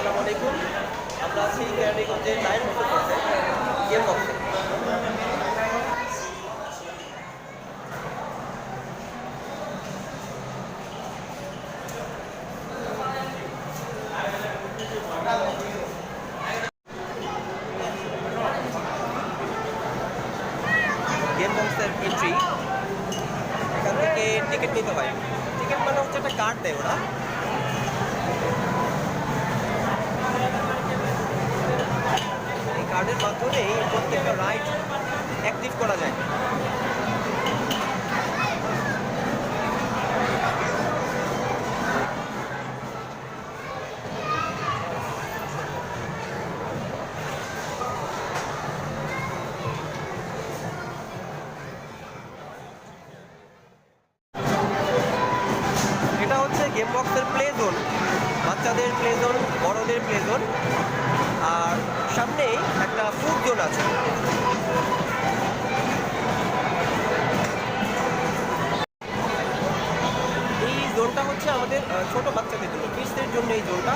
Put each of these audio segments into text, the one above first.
আসসালামু আলাইকুম। আমরা আছি কেরানীগঞ্জের নাইন বছর গেম বক্সে গেম টিকিট নিতে হয়। টিকিট মানে হচ্ছে একটা কার্ড দেয় ওরা। কার্ডের মাধ্যমে প্রত্যেকটা রাইড অ্যাক্টিভ করা যায়। এটা হচ্ছে গেম বক্সের প্লে জোন বাচ্চাদের প্লে জোন বড়দের প্লে জোন আর সামনেই একটা ফুড জোন আছে। এই জোনটা হচ্ছে আমাদের ছোট বাচ্চাদের জন্য কিডসদের জন্য এই জোনটা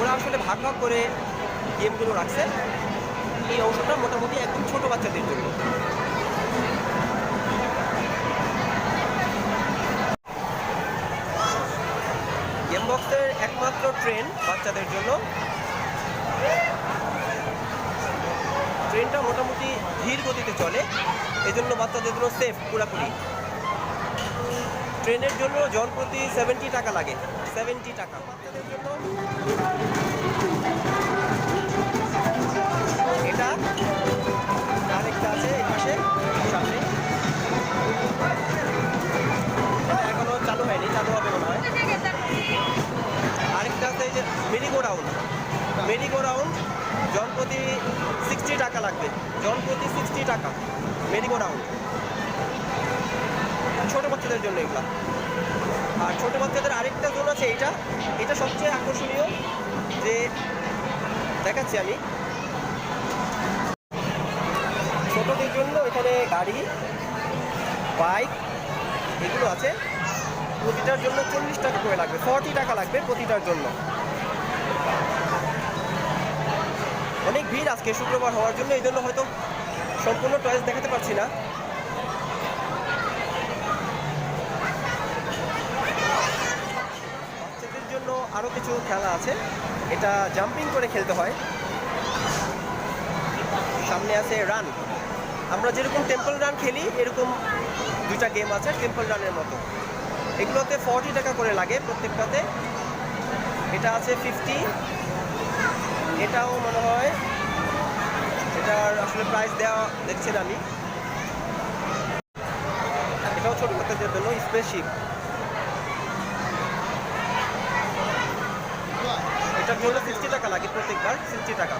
ওরা আসলে ভাগ ভাগ করে গেমগুলো রাখছে। এই অংশটা মোটামুটি একদম ছোট বাচ্চাদের জন্য। গেম একমাত্র ট্রেন বাচ্চাদের জন্য। ট্রেনটা মোটামুটি ধীর গতিতে চলে এই জন্য বাচ্চাদের জন্য সেফ পুরাপুরি। ট্রেনের জন্য জন প্রতি সেভেন্টি টাকা লাগে সেভেন্টি টাকা। বাচ্চাদের জন্য লাগবে। জন প্রতি সিক্সটি টাকা। মেরিগো রাউন্ড ছোটো বাচ্চাদের জন্য এগুলা। আর ছোটো বাচ্চাদের আরেকটা জোন আছে এইটা। এটা সবচেয়ে আকর্ষণীয় যে দেখাচ্ছি আমি। ছোটদের জন্য এখানে গাড়ি, বাইক এগুলো আছে। প্রতিটার জন্য চল্লিশ টাকা করে লাগবে। ফর্টি টাকা লাগবে প্রতিটার জন্য। অনেক ভিড় আজকে, শুক্রবার হওয়ার জন্য। এই জন্য হয়তো সম্পূর্ণ টয়েস দেখাতে পারছি না। বাচ্চাদের জন্য আরও কিছু খেলা আছে। এটা জাম্পিং করে খেলতে হয়। সামনে আছে রান আমরা যেরকম টেম্পল রান খেলি, এরকম দুটা গেম আছে টেম্পল রানের মতো। এগুলোতে ফর্টি টাকা করে লাগে প্রত্যেকটাতে। এটা আছে ফিফটি এটাও মনে হয় এটার আসলে প্রাইস দেওয়া দেখছেন আমি। এটাও ছোট বাচ্চাদের জন্য স্পেসশিপ এটার জন্য সিক্সটি টাকা লাগে প্রত্যেকবার সিক্সটি টাকা।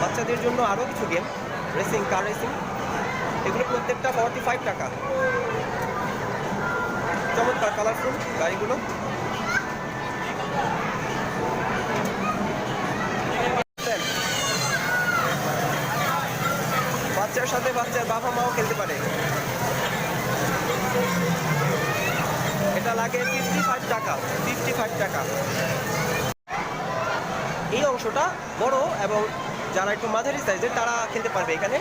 বাচ্চাদের জন্য আরও কিছু গেম রেসিং কার রেসিং এগুলো প্রত্যেকটা ফর্টি ফাইভ টাকা। চমৎকার কালারফুল গাড়িগুলো বাচ্চার সাথে বাচ্চার বাবা মাও খেলতে পারে। এটা লাগে ফিফটি ফাইভ টাকা ফিফটি ফাইভ টাকা। এই অংশটা বড় এবং যারা একটু মাঝারি সাইজের তারা খেলতে পারবে এখানে।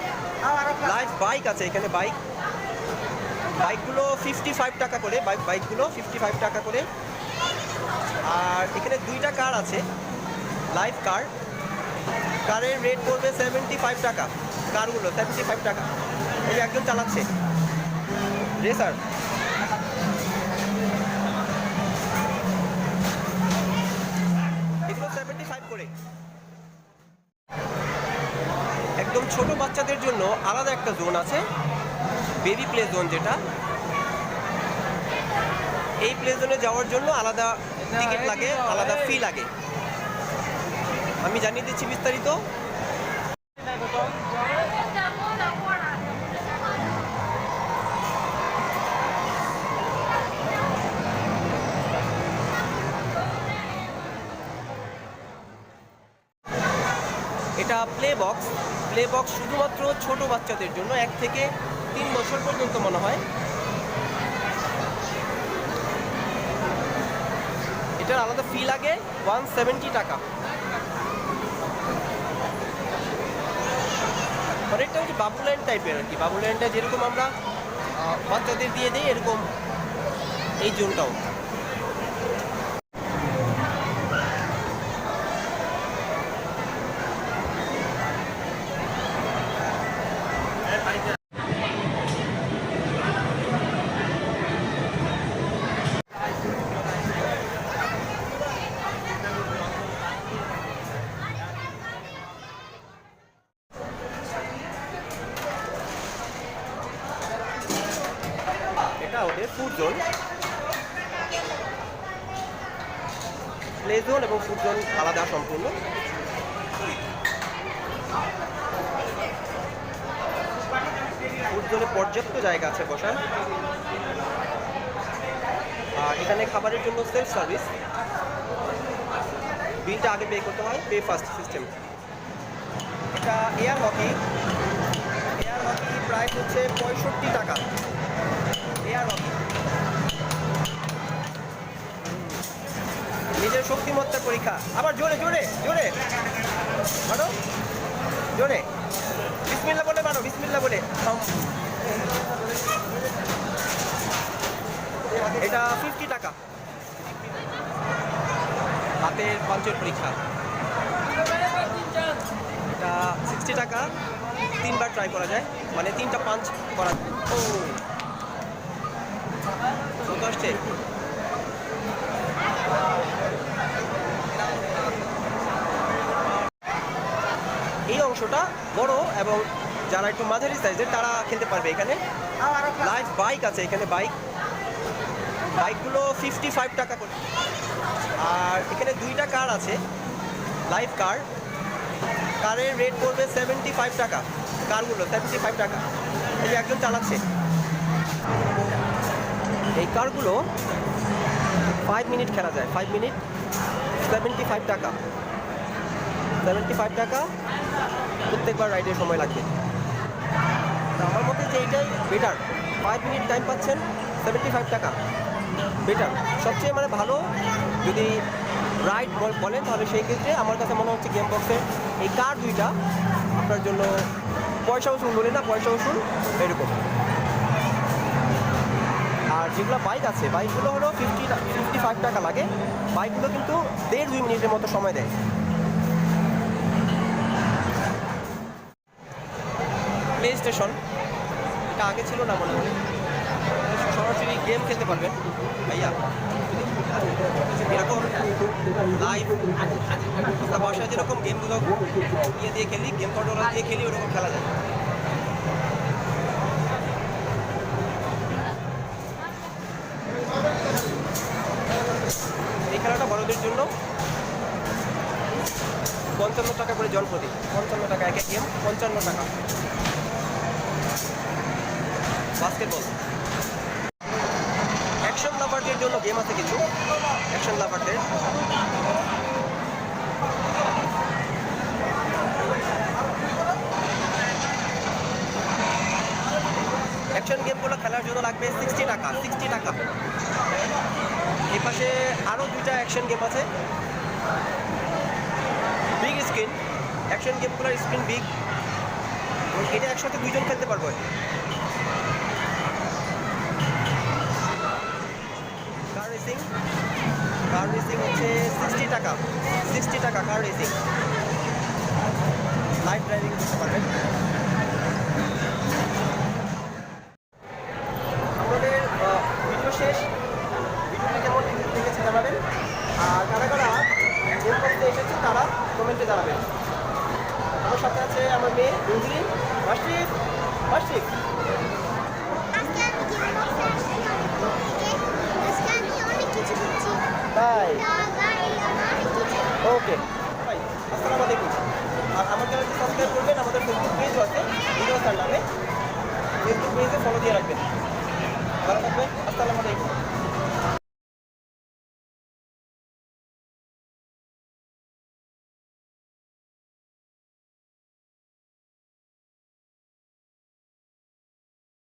লাইভ বাইক আছে এখানে বাইক বাইকগুলো ফিফটি ফাইভ টাকা করে বাইক বাইকগুলো ফিফটি ফাইভ টাকা করে। আর এখানে দুইটা কার আছে লাইভ কার কারের রেট পড়বে সেভেন্টি ফাইভ টাকা। কারগুলো সেভেন্টি ফাইভ টাকা। এই একজন চালাচ্ছে। রেসার এগুলো সেভেন্টি ফাইভ করে। একদম ছোট বাচ্চাদের জন্য আলাদা একটা জোন আছে। বেবি প্লে জোন যেটা। এই প্লে জোনে যাওয়ার জন্য আলাদা টিকিট লাগে আলাদা ফি লাগে। আমি জানিয়ে দিচ্ছি বিস্তারিত। Play box. প্লে বক্স শুধুমাত্র ছোট বাচ্চাদের জন্য, এক থেকে তিন বছর পর্যন্ত মনে হয়। এটার আলাদা ফি লাগে ওয়ান সেভেন্টি টাকা। অনেকটা হচ্ছে বাবুল্যান্ড টাইপের আর কি। বাবুল্যান্ডটা যেরকম আমরা বাচ্চাদের দিয়ে দিই, এরকম এই জোনটাও ফুড জোন প্লে জোন এবং ফুড আলাদা সম্পূর্ণ। ফুড জোনে পর্যাপ্ত জায়গা আছে বসার। আর এখানে খাবারের জন্য সেলফ সার্ভিস বিলটা আগে পে করতে হয় পে ফার্স্ট সিস্টেম এটা air hockey air hockey price হচ্ছে পঁয়ষট্টি টাকা। শক্তিমত্তার পরীক্ষা। আবার জোরে জোরে জোরে। মারো। জোরে। বিসমিল্লা বলে মারো বিসমিল্লা বলে। এটা ফিফটি টাকা। হাতের পাঞ্চের পরীক্ষা। এটা সিক্সটি টাকা। তিনবার ট্রাই করা যায়। মানে তিনটা পাঞ্চ করা যায়। ও। আসছে। অংশটা বড় এবং যারা একটু মাঝারি সাইজের তারা খেলতে পারবে এখানে। লাইভ বাইক আছে এখানে বাইক বাইকগুলো ফিফটি ফাইভ টাকা করে। আর এখানে দুইটা কার আছে লাইভ কার কারের রেট পড়বে সেভেন্টি ফাইভ টাকা। কারগুলো সেভেন্টি ফাইভ টাকা। এই একজন চালাচ্ছে। এই কারগুলো ফাইভ মিনিট খেলা যায় ফাইভ মিনিট সেভেন্টি ফাইভ টাকা। সেভেন্টি ফাইভ টাকা। প্রত্যেকবার রাইডের সময় লাগবে। আমার মতে যে এইটাই বেটার ফাইভ মিনিট টাইম পাচ্ছেন সেভেন্টি ফাইভ টাকা। বেটার সবচেয়ে মানে ভালো, যদি রাইড বলেন, তাহলে সেই ক্ষেত্রে আমার কাছে মনে হচ্ছে গেম বক্সের এই কার দুইটা, আপনার জন্য পয়সা উসুল বলে না, পয়সা উসুল এরকম। আর যেগুলো বাইক আছে বাইকগুলো হলো ফিফটি ফিফটি ফাইভ টাকা লাগে। বাইকগুলো কিন্তু দেড় দুই মিনিটের মতো সময় দেয়। প্লে স্টেশন এটা আগে ছিল না মনে হয়। সরাসরি গেম খেলতে পারবেন। ভাইয়া, এরকম লাইভ আমরা বাসায় যেরকম গেমগুলো ইয়ে দিয়ে খেলি গেম কন্ট্রোলার দিয়ে খেলি, ওরকম খেলা যায়। এই খেলাটা বড়দের জন্য পঞ্চান্ন টাকা করে জন প্রতি পঞ্চান্ন টাকা এক এক গেম পঞ্চান্ন টাকা। বাস্কেটবল অ্যাকশন লাভারদের জন্য গেম আছে কিছু। অ্যাকশন লাভারদের অ্যাকশন গেমগুলো খেলার জন্য লাগবে সিক্সটি টাকা সিক্সটি টাকা। এই পাশে আরও দুইটা অ্যাকশন গেম আছে। বিগ স্ক্রিন অ্যাকশন গেমগুলোর স্ক্রিন বিগ এটা একসাথে দুইজন খেলতে পারব। রেসিং কার রেসিং হচ্ছে সিক্সটি টাকা। সিক্সটি টাকা কার রেসিং লাইভ ড্রাইভিং করতে পারবেন। আমাদের শেষ। এসেছে তারা কমেন্টে আমার সাথে আছে আমার মেয়ে মাসিক আপডেট ভাই, আসসালামু আলাইকুম। আর আমার চ্যানেলটি সাবস্ক্রাইব করবেন, আমাদের ফেসবুক পেজ আছে, ভিডিও স্যার নামে ফেসবুক পেজে ফলো দিয়ে রাখবেন। ভালো থাকবেন, আসসালামু আলাইকুম।